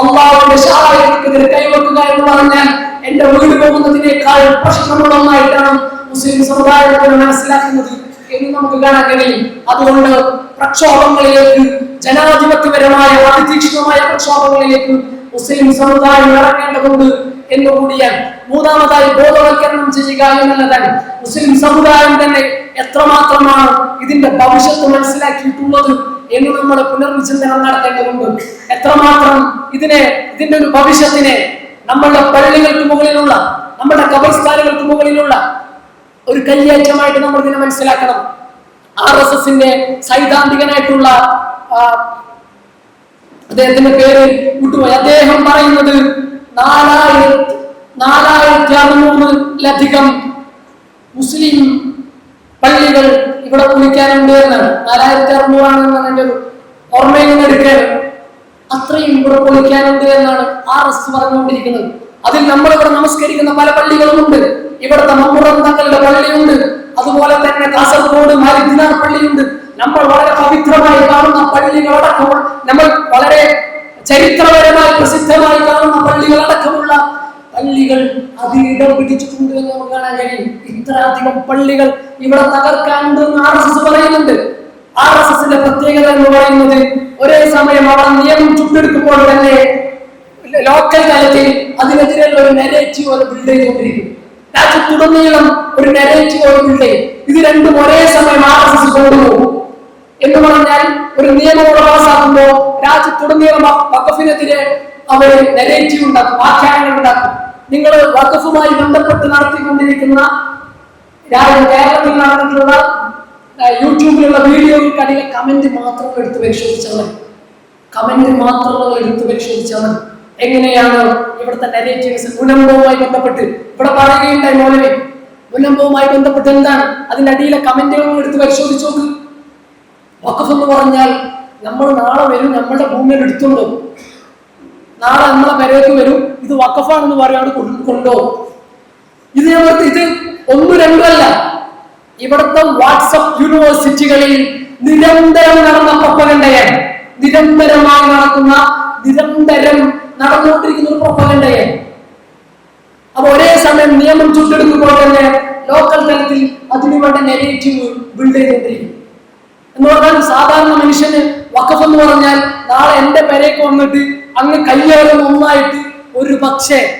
A: അള്ളാഹുവിന്റെ ഷഹായകൾക്കെതിരെ കൈവെക്കുക എന്ന് പറഞ്ഞാൽ എന്റെ വീട് പോകുന്നതിനേക്കാൾ പ്രശ്നമുള്ള ഒന്നായിട്ടാണ് മുസ്ലിം സമുദായത്തിൽ മനസ്സിലാക്കുന്നത് എന്ന് നമുക്ക് കാണാൻ കഴിയും. അതുകൊണ്ട് പ്രക്ഷോഭങ്ങളിലേക്ക് ജനാധിപത്യപരമായ അതിതീക്ഷിതമായ പ്രക്ഷോഭങ്ങളിലേക്ക് മുസ്ലിം സമുദായം ഇറങ്ങേണ്ടതുണ്ട് എന്നുകൂടിയാണ് മൂന്നാമതായി ബോധവൽക്കരണം ചെയ്യുക എന്നുള്ളതാണ്. മുസ്ലിം സമുദായം തന്നെ എത്രമാത്രമാണ് ഇതിന്റെ ഭവിഷ്യത്ത് മനസ്സിലാക്കിയിട്ടുള്ളത് എന്ന് നമ്മൾ പുനർവിചിന്തനം നടത്തേണ്ടതുണ്ട്. എത്രമാത്രം ഇതിനെ ഇതിന്റെ ഒരു ഭവിഷ്യത്തിനെ നമ്മളുടെ പള്ളികൾക്ക് മുകളിലുള്ള നമ്മുടെ കബർസ്ഥാനുകൾക്ക് മുകളിലുള്ള ഒരു കയ്യേറ്റമായിട്ട് നമ്മൾ ഇതിനെ മനസ്സിലാക്കണം. ആർ എസ് എസിന്റെ സൈദ്ധാന്തികനായിട്ടുള്ള അദ്ദേഹത്തിന്റെ പേര് വിട്ടുപോയി. അദ്ദേഹം പറയുന്നത് നാലായിരത്തി നാലായിരത്തി അറുന്നൂറിലധികം മുസ്ലിം പള്ളികൾ ഇവിടെ കുളിക്കാനുണ്ട് എന്നാണ്. നാലായിരത്തി അറുന്നൂറാണ് ഒരു ഓർമ്മയിൽ നിന്ന് എടുക്കുകയാണ് അത്രയും ഇവിടെ കുളിക്കാനുണ്ട് എന്നാണ് ആ റസ് പറഞ്ഞുകൊണ്ടിരിക്കുന്നത്. അതിൽ നമ്മൾ ഇവിടെ നമസ്കരിക്കുന്ന പല പള്ളികളുമുണ്ട് ഇവിടുത്തെ മമ്മുറം തങ്ങളുടെ പള്ളിയുണ്ട്. അതുപോലെ തന്നെ കാസർഗോഡ് മാലിദിനാർ പള്ളിയുണ്ട്. നമ്മൾ വളരെ പവിത്രമായി കാണുന്ന പള്ളികളടക്കം നമ്മൾ വളരെ ചരിത്രപരമായി പ്രസിദ്ധമായി കാണുന്ന പള്ളികളടക്കമുള്ള പള്ളികൾ അതിൽ ഇടം പിടിച്ചിട്ടുണ്ട് എന്ന് നമുക്ക് കാണാൻ കഴിയും. ഇത്രയധികം പള്ളികൾ ഇവിടെ തകർക്കാനുണ്ട് എന്ന് ആർ എസ് എസ് പറയുന്നുണ്ട്. ആർ എസ് എസിന്റെ പ്രത്യേകത എന്ന് പറയുന്നത് ഒരേ സമയം അവർ നിയമം ചുട്ടെടുക്കുമ്പോൾ തന്നെ ലോക്കൽ തലത്തിൽ അതിനെതിരെയുള്ള ഒരു നെരേറ്റീവ് ഒരു ബിൽഡ് ചെയ്തുകൊണ്ടിരിക്കും. രാജ്യത്തുടനീളം ഒരു നെരേറ്റീവ് ഒരു ബിൽഡ് ചെയ്യും. ഇത് രണ്ടും ഒരേ സമയം ആർ എസ് എസ് കൊണ്ടുപോകും. എന്ന് പറഞ്ഞാൽ ഒരു നിയമം ഇവിടെ പാസ്സാക്കുമ്പോൾ രാജ്യത്തുടനീളം വഖഫിനെതിരെ അവർ നെഗറ്റീവ് ഉണ്ടാക്കും ആഖ്യാനങ്ങൾ ഉണ്ടാക്കും. നിങ്ങൾ വഖഫുമായി ബന്ധപ്പെട്ട് നടത്തിക്കൊണ്ടിരിക്കുന്ന കേരളത്തിൽ നടന്നിട്ടുള്ള യൂട്യൂബിലുള്ള വീഡിയോകൾക്കടിയിലെ കമന്റ് മാത്രം എടുത്ത് പരിശോധിച്ചാൽ മതി കമന്റ് മാത്രം എടുത്ത് പരിശോധിച്ചാൽ മതി എങ്ങനെയാണ് ഇവിടുത്തെ നെഗറ്റീവ്സ് മുനമ്പവുമായി ബന്ധപ്പെട്ട്? ഇവിടെ പറയുകയുണ്ടായി മോലവി മുനമ്പവുമായി ബന്ധപ്പെട്ട് എന്താണ്? അതിന്റെ അടിയിലെ കമന്റുകൾ എടുത്ത് പരിശോധിച്ചു നോക്ക്. വഖഫ് എന്ന് പറഞ്ഞാൽ നമ്മൾ നാളെ വരും നമ്മളുടെ ഭൂമിയിൽ എടുത്തുണ്ടോ? നാളെ നമ്മളെ പെരേക്ക് വരും. ഇത് വക്കഫാണെന്ന് പറയാണ്ട് കൊണ്ടുപോകും. ഇത് ഞങ്ങൾക്ക് ഇത് ഒന്നും രണ്ടുമല്ല. ഇവിടുത്തെ വാട്സപ്പ് യൂണിവേഴ്സിറ്റികളിൽ നിരന്തരം നടന്ന പ്രൊപ്പകണ്ടയാണ് നിരന്തരമായി നടക്കുന്ന നിരന്തരം നടന്നുകൊണ്ടിരിക്കുന്ന ഒരു പ്രൊപ്പകണ്ടയാണ് അപ്പൊ ഒരേ സമയം നിയമം ചുട്ടെടുക്കുമ്പോൾ തന്നെ ലോക്കൽ തലത്തിൽ അതിനു വേണ്ട നെഗറ്റീവ് ബിൽഡ് ചെയ്തുകൊണ്ടിരിക്കും. എന്ന് പറഞ്ഞാൽ സാധാരണ മനുഷ്യന് വഖഫ് എന്ന് പറഞ്ഞാൽ നാളെ എന്റെ പെരേക്ക് വന്നിട്ട് അങ്ങ് കയ്യോളം ഒന്നായിട്ട് ഒരു പക്ഷേ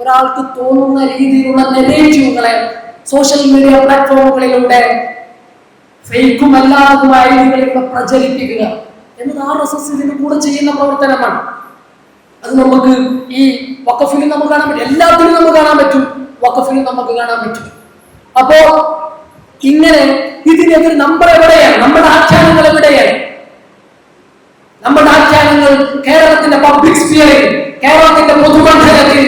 A: ഒരാൾക്ക് തോന്നുന്ന രീതിയിലുള്ള നെഗറ്റീവുകളെ സോഷ്യൽ മീഡിയ പ്ലാറ്റ്ഫോമുകളിലൂടെ ഫേക്കും അല്ലാത്തതുമായ രീതികളിലൂടെ പ്രചരിപ്പിക്കുക എന്നത് ആർ എസ് എസ് ഇതിന് കൂടെ ചെയ്യുന്ന പ്രവർത്തനമാണ്. അത് നമുക്ക് ഈ വക്കഫിലും നമുക്ക് കാണാൻ പറ്റും. എല്ലാത്തിലും നമുക്ക് കാണാൻ പറ്റും. വക്കഫിലും നമുക്ക് കാണാൻ പറ്റും. അപ്പോ ഇങ്ങനെ ഇതിനെതിരെ നമ്മൾ എവിടെയാണ്? നമ്മുടെ ആഖ്യാനങ്ങൾ എവിടെയാണ്? നമ്മുടെ ആഖ്യാനങ്ങൾ കേരളത്തിന്റെ പബ്ലിക് സ്പിയറിൽ കേരളത്തിന്റെ പൊതുമണ്ഡലത്തിൽ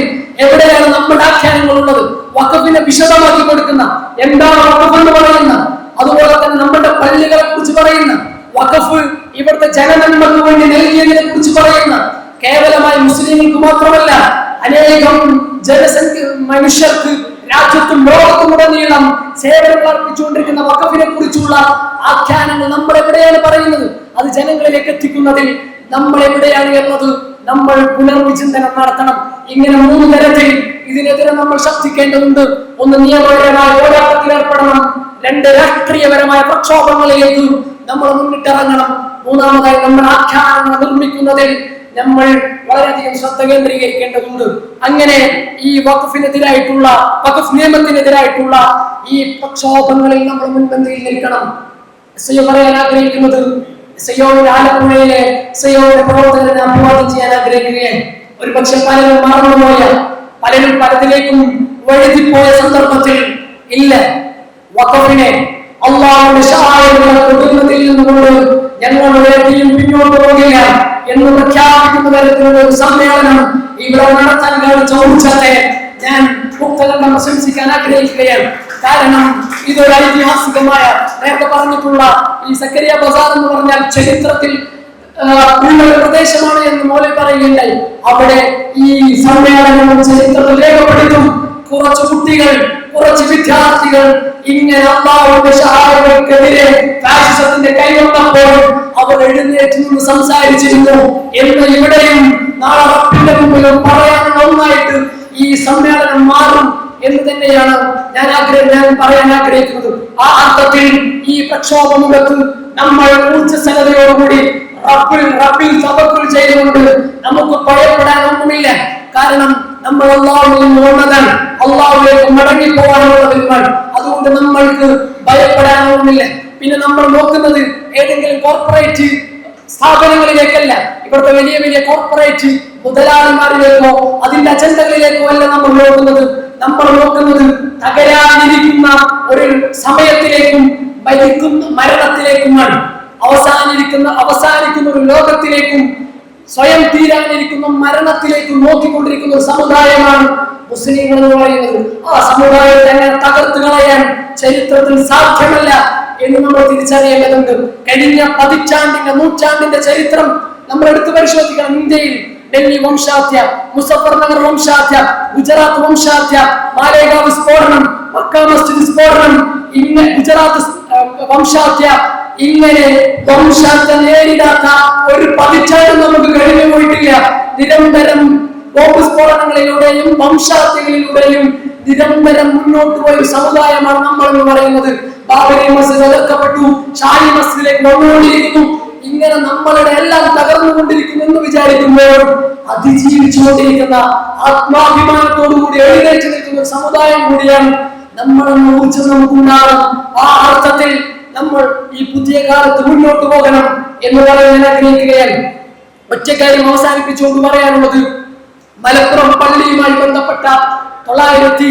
A: എവിടെയാണ് നമ്മുടെ ആഖ്യാനങ്ങൾ ഉള്ളത് വക്കഫിനെ വിശദമാക്കി കൊടുക്കുന്ന എന്താണ് വക്കഫ് എന്ന് പറയുന്ന അതുപോലെ തന്നെ നമ്മുടെ പള്ളികളെ കുറിച്ച് പറയുന്ന വഖഫ് ഇവിടുത്തെ ജനനന്മക്ക് വേണ്ടി നൽകിയതിനെ കുറിച്ച് പറയുന്ന കേവലമായി മുസ്ലിങ്ങൾക്ക് മാത്രമല്ല അനേകം ജനസംഖ്യ മനുഷ്യർക്ക് രാജ്യത്തും ലോകത്തുമുടനീളം സേവനം അർപ്പിച്ചുകൊണ്ടിരിക്കുന്ന വക്കഫിനെ കുറിച്ചുള്ള ആഖ്യാനങ്ങൾ നമ്മൾ എവിടെയാണ് പറയുന്നത്? അത് ജനങ്ങളിലേക്ക് എത്തിക്കുന്നതിൽ നമ്മൾ എവിടെയാണ് എന്നത് നമ്മൾ പുനർവിചിന്തനം നടത്തണം. ഇങ്ങനെ മൂന്ന് തരത്തിൽ ഇതിനെതിരെ നമ്മൾ ശ്രദ്ധിക്കേണ്ടതുണ്ട്. ഒന്ന് നിയമപരമായ പോരാട്ടത്തിൽ ഏർപ്പെടണം. രണ്ട് രാഷ്ട്രീയപരമായ പ്രക്ഷോഭങ്ങളിലേക്ക് നമ്മൾ മുന്നിട്ടിറങ്ങണം. മൂന്നാമതായി നമ്മൾ ആഖ്യാനങ്ങൾ നിർമ്മിക്കുന്നതിൽ നമ്മൾ വളരെയധികം ശ്രദ്ധ കേന്ദ്രീകരിക്കേണ്ടതുണ്ട്. അങ്ങനെ ഈ വഖഫിനെതിരായിട്ടുള്ള വഖഫ് നിയമത്തിനെതിരായിട്ടുള്ള ഈ പ്രക്ഷോഭങ്ങളിൽ നമ്മൾ മുൻപന്തിയിൽ നിൽക്കണം. സയ്യോ പറയാൻ ആഗ്രഹിക്കുന്നത് സയ്യോയുടെ ആലപ്പുഴയിലെ സയ്യോയുടെ പ്രവർത്തകരെ അഭിവാദ്യം ചെയ്യാൻ ആഗ്രഹിക്കുകയാണ്. ഒരു പക്ഷെ പലരും മറന്നുപോയ പലരും പലതിലേക്കും വഴുതിപ്പോയ സന്ദർഭത്തിൽ ഇല്ല. വഖഫിനെ അള്ളാഹുവിന്റെ സഹായം കുടുംബത്തിൽ നിന്നുകൊണ്ട് ഒരിക്കലും പിന്നോട്ട് പോകില്ല എന്ന് പ്രഖ്യാപിക്കുന്ന തരത്തിലുള്ള ഒരു സമ്മേളനം ഇവിടെ നടത്താൻ കാണിച്ച ഊർജത്തെ ഞാൻ മുക്തകണ്ഠം പ്രശംസിക്കാൻ ആഗ്രഹിക്കുകയാണ്. കാരണം ഇതൊരു ഐതിഹാസികമായ നേരത്തെ പറഞ്ഞിട്ടുള്ള ഈ സക്കരിയ ബസാർ എന്ന് പറഞ്ഞാൽ ചരിത്രത്തിൽ പ്രദേശമാണ് എന്ന് മോലെ പറയുകയുണ്ടായി. അവിടെ ഈ സമ്മേളനം ചരിത്രത്തിൽ രേഖപ്പെടുത്തും കുറച്ച് കുട്ടികൾ കുറച്ച് വിദ്യാർത്ഥികൾ ഇങ്ങനെ അള്ളാഹുവിന്റെ സഹായങ്ങൾക്കെതിരെ ഫാഷിസത്തിന്റെ കൈവന്നപ്പോൾ അവർ എഴുന്നേറ്റ് നിന്ന് സംസാരിച്ചിരുന്നു. എന്ന് ഇവിടെയും നാളെ റബ്ബിന്റെ മുമ്പിലും പറയാനുള്ള ഒന്നായിട്ട് ഈ സമ്മേളനം മാറും എന്ന് തന്നെയാണ് ഞാൻ ആഗ്രഹം ഞാൻ പറയാൻ ആഗ്രഹിക്കുന്നത്. ആ അർത്ഥത്തിൽ ഈ പ്രക്ഷോഭമുഖത്ത് നമ്മൾ ഊർജസ്വലതയോടുകൂടി റബ്ബിൽ റബ്ബിൽ തവക്കുൽ ചെയ്തുകൊണ്ട് നമുക്ക് ഭയപ്പെടാൻ ഒന്നുമില്ല കാരണം നമ്മൾ അള്ളാഹുവിൽ വന്നതാണ് അള്ളാഹുലേക്ക് മടങ്ങി പോകാനുള്ളവരുമാണ് അതുകൊണ്ട് നമ്മൾക്ക് ഭയപ്പെടാനൊന്നുമില്ല. പിന്നെ നമ്മൾ നോക്കുന്നത് ഏതെങ്കിലും കോർപ്പറേറ്റ് സ്ഥാപനങ്ങളിലേക്കല്ല. ഇവിടുത്തെ വലിയ വലിയ കോർപ്പറേറ്റ് മുതലാളിമാരിലേക്കോ അതിന്റെ അജണ്ടകളിലേക്കോ അല്ല നമ്മൾ നോക്കുന്നത്. നമ്മൾ നോക്കുന്നത് തകരാനിരിക്കുന്ന ഒരു സമയത്തിലേക്കും മരിക്കുന്ന മരണത്തിലേക്കുമാണ്. അവസാനിരിക്കുന്ന അവസാനിക്കുന്ന ഒരു ലോകത്തിലേക്കും സ്വയം തീരാനിരിക്കുന്ന മരണത്തിലേക്ക് നോക്കിക്കൊണ്ടിരിക്കുന്ന ഒരു സമുദായമാണ് മുസ്ലിങ്ങൾ എന്ന് പറയുന്നത്. ആ സമുദായത്തെ അങ്ങനെ തകർത്ത് കളയാൻ ചരിത്രത്തിൽ സാധ്യമല്ല എന്ന് നമ്മൾ തിരിച്ചറിയേണ്ടതുണ്ട്. കഴിഞ്ഞ പതിറ്റാണ്ടിന്റെ നൂറ്റാണ്ടിന്റെ ചരിത്രം നമ്മൾ എടുത്തു പരിശോധിക്കണം. ഇന്ത്യയിൽ ഡൽഹി വംശാത്യ മുസഫർ നഗർ വംശാത്യ ഗുജറാത്ത് വംശാത്യ മാലേഗാവ് സ്ഫോടനം മക്ക മസ്ജിദ് സ്ഫോടനം ഇന്ന് ഗുജറാത്ത് വംശാത്യ ഇങ്ങനെ വംശാർത്ഥ നേരിടാത്ത ഒരു പതിറ്റാണ്ട് നമുക്ക് കഴിഞ്ഞു പോയിട്ടില്ല. നിരന്തരം സ്ഫോടനങ്ങളിലൂടെയും വംശാത്യകളിലൂടെയും നിരന്തരം മുന്നോട്ട് പോയ സമുദായമാണ് നമ്മൾ എന്ന് പറയുന്നത്. ബാബരി മസ്ജിദ് തകർക്കപ്പെട്ടു ഷാഹി മസ്ജിദിലേക്ക് വന്നുകൊണ്ടിരിക്കുന്നു. ഇങ്ങനെ നമ്മളുടെ എല്ലാം തകർന്നുകൊണ്ടിരിക്കുന്നു എന്ന് വിചാരിക്കുമ്പോൾ അതിജീവിച്ചുകൊണ്ടിരിക്കുന്ന ആത്മാഭിമാനത്തോടുകൂടി എഴുന്നേറ്റ് നിൽക്കുന്ന ഒരു സമുദായം കൂടിയാണ് നമ്മളെന്ന് ഊർജം നമുക്കുണ്ടാകണം ആ അർത്ഥത്തിൽ നമ്മൾ ഈ പുതിയ കാലത്ത് മുന്നോട്ട് പോകണം എന്ന് പറയാൻ ഞാൻ ആഗ്രഹിക്കുകയാണ്. ഒറ്റക്കാര്യം അവസാനിപ്പിച്ചുകൊണ്ട് പറയാനുള്ളത് മലപ്പുറം പള്ളിയുമായി ബന്ധപ്പെട്ട തൊള്ളായിരത്തി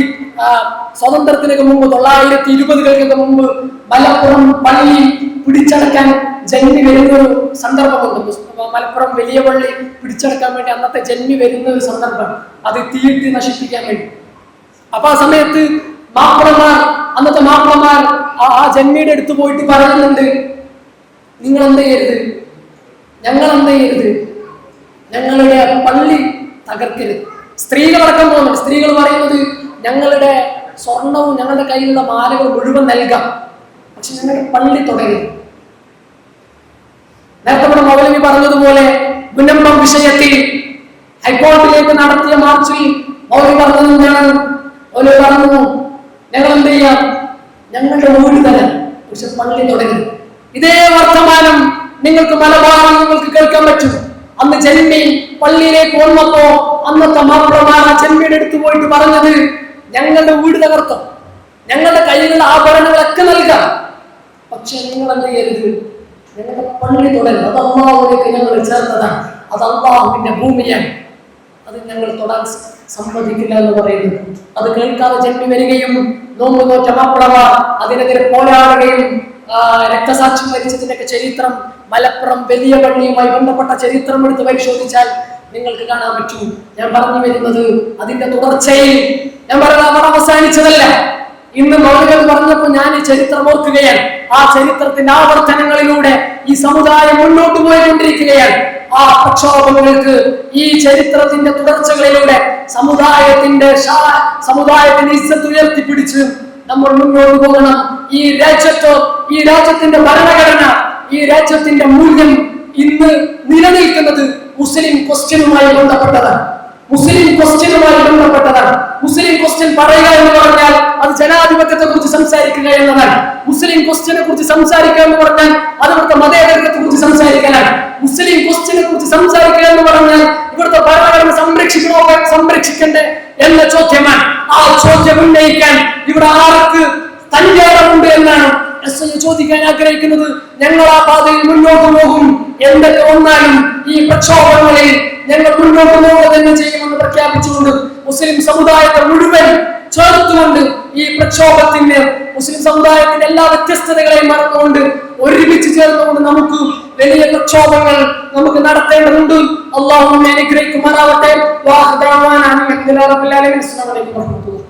A: സ്വാതന്ത്ര്യത്തിനൊക്കെ മുമ്പ് തൊള്ളായിരത്തി ഇരുപതുകൾക്കൊക്കെ മുമ്പ് മലപ്പുറം പള്ളി പിടിച്ചടക്കാൻ ജന്മി വരുന്ന ഒരു സന്ദർഭമുണ്ട്. മലപ്പുറം വലിയ പള്ളി പിടിച്ചടക്കാൻ വേണ്ടി അന്നത്തെ ജന്മി വരുന്ന ഒരു സന്ദർഭം. അത് തീയിട്ട് നശിപ്പിക്കാൻ വേണ്ടി. അപ്പൊ ആ സമയത്ത് മാപ്പിളമാർ അന്നത്തെ മാപ്പിളമാർ ആ ജന്മിയുടെ അടുത്ത് പോയിട്ട് പറയുന്നുണ്ട്. നിങ്ങൾ എന്ത് ചെയ്യരുത്? ഞങ്ങൾ എന്ത് ചെയ്യരുത്? ഞങ്ങളുടെ പള്ളി തകർക്കരുത്. സ്ത്രീകളടക്കം പോകുന്നുണ്ട് സ്ത്രീകൾ പറയുന്നത് ഞങ്ങളുടെ സ്വർണവും ഞങ്ങളുടെ കയ്യിലുള്ള മാലകൾ മുഴുവൻ നൽകാം. പക്ഷെ ഞങ്ങളുടെ പള്ളി തുടരുത്. നേരത്തെ നമ്മുടെ മൗലവി പറഞ്ഞതുപോലെ മുനമ്പം വിഷയത്തിൽ ഹൈക്കോടതിയിലേക്ക് നടത്തിയ മാർച്ചിൽ മൗലവി പറഞ്ഞത് എന്താണ് മൗലവി പറഞ്ഞു ഞങ്ങൾ എന്ത് ചെയ്യാം ഞങ്ങളുടെ വീട് തന്നെ പക്ഷെ പള്ളി തുടങ്ങി. ഇതേ വർത്തമാനം നിങ്ങൾക്ക് മലബാറിൽ നിങ്ങൾക്ക് കേൾക്കാൻ പറ്റും. അന്ന് ജന്മി പള്ളിയിലേക്ക് വന്നപ്പോ അന്നത്തെ മാപ്പിളമാർ ആ ജന്മിയുടെ അടുത്ത് പോയിട്ട് പറഞ്ഞത് ഞങ്ങളുടെ വീട് തകർത്തോ ഞങ്ങളുടെ കയ്യിലുള്ള ആഭരണങ്ങളൊക്കെ നൽകാം. പക്ഷെ നിങ്ങൾ എന്ത് ചെയ്യരുത്? ഞങ്ങളുടെ പള്ളി തുടരും അത് അള്ളാഹുലേക്ക് ഞങ്ങൾ ചേർന്നതാണ് അത് അള്ളാഹുവിന്റെ ഭൂമിയാണ്. അത് ഞങ്ങൾ തൊടാൻ സമ്മതിക്കില്ല എന്ന് പറയുന്നു. അത് കേൾക്കാതെ ജന്മി വരികയും നോമ്പ് നോറ്റ അതിനെതിരെ പോരാടുകയും രക്തസാക്ഷി രക്തസാക്ഷ്യം ചരിത്രം മലപ്പുറം വലിയ പള്ളിയുമായി ബന്ധപ്പെട്ട ചരിത്രം എടുത്ത് പരിശോധിച്ചാൽ നിങ്ങൾക്ക് കാണാൻ പറ്റൂ. ഞാൻ പറഞ്ഞു വരുന്നത് അതിന്റെ തുടർച്ചയിൽ. ഞാൻ പറഞ്ഞത് അവിടെ അവസാനിച്ചതല്ല. ഇന്ന് നോളുകൾ പറഞ്ഞപ്പോൾ ഞാൻ ഈ ചരിത്രം ഓർക്കുകയാണ്. ആ ചരിത്രത്തിന്റെ ആവർത്തനങ്ങളിലൂടെ ഈ സമുദായം മുന്നോട്ട് പോയിക്കൊണ്ടിരിക്കുകയാണ്. ആ പ്രക്ഷോഭങ്ങൾക്ക് ഈ ചരിത്രത്തിന്റെ തുടർച്ചകളിലൂടെ സമുദായത്തിന്റെ സമുദായത്തിന്റെ ഇസ്സത്ത് ഉയർത്തിപ്പിടിച്ച് നമ്മൾ മുന്നോട്ട് പോകണം. ഈ രാജ്യത്ത് ഈ രാജ്യത്തിന്റെ ഭരണഘടന ഈ രാജ്യത്തിന്റെ മൂല്യം ഇന്ന് നിലനിൽക്കുന്നത് മുസ്ലിം ക്വസ്റ്റ്യനുമായി ബന്ധപ്പെട്ടതാണ്. മുസ്ലിം ക്വസ്റ്റ്യനുമായി ബന്ധപ്പെട്ടതാണ്. മുസ്ലിം ക്വസ്റ്റ്യൻ പറയുക എന്ന് പറഞ്ഞാൽ അത് ജനാധിപത്യത്തെ കുറിച്ച് സംസാരിക്കുക എന്നതാണ്. മുസ്ലിം ക്വസ്റ്റ്യനെ കുറിച്ച് സംസാരിക്കുക എന്ന് പറഞ്ഞാൽ അത് ഇവിടുത്തെ മതേതരത്തെ കുറിച്ച് സംസാരിക്കലാണ്. മുസ്ലിം ക്വസ്റ്റ്യനെ കുറിച്ച് സംസാരിക്കുക എന്ന് പറഞ്ഞാൽ ഇവിടുത്തെ ഭരണഘടന സംരക്ഷിക്കണോ സംരക്ഷിക്കണ്ടേ എന്ന ചോദ്യമാണ്. ആ ചോദ്യം ഉന്നയിക്കാൻ ഇവിടെ ആർക്ക് തന്റേടമുണ്ട് എന്നാണ് ചോദിക്കാൻ ആഗ്രഹിക്കുന്നത് ഞങ്ങൾ ആ പാതയിൽ മുന്നോട്ട് പോകും. എന്തൊക്കെ വന്നാലും ഈ പ്രക്ഷോഭങ്ങളിൽ ഞങ്ങൾ മുന്നോട്ട് പോവുക തന്നെ ചെയ്യുമെന്ന് പ്രഖ്യാപിച്ചുകൊണ്ട് മുസ്ലിം സമുദായത്തെ മുഴുവൻ ചേർത്തുകൊണ്ട് ഈ പ്രക്ഷോഭത്തിന് മുസ്ലിം സമുദായത്തിന്റെ എല്ലാ വ്യത്യസ്തതകളെയും മറന്നുകൊണ്ട് ഒരുമിച്ച് ചേർന്നുകൊണ്ട് നമുക്ക് വലിയ പ്രക്ഷോഭങ്ങൾ നമുക്ക് നടത്തേണ്ടതുണ്ട്. അള്ളാഹു അനുഗ്രഹിക്കുമാറാവട്ടെ. വാഹ് ദാവാനാണ് അസ്സലാമു അലൈക്കും വറഹ്മത്തുള്ളാഹി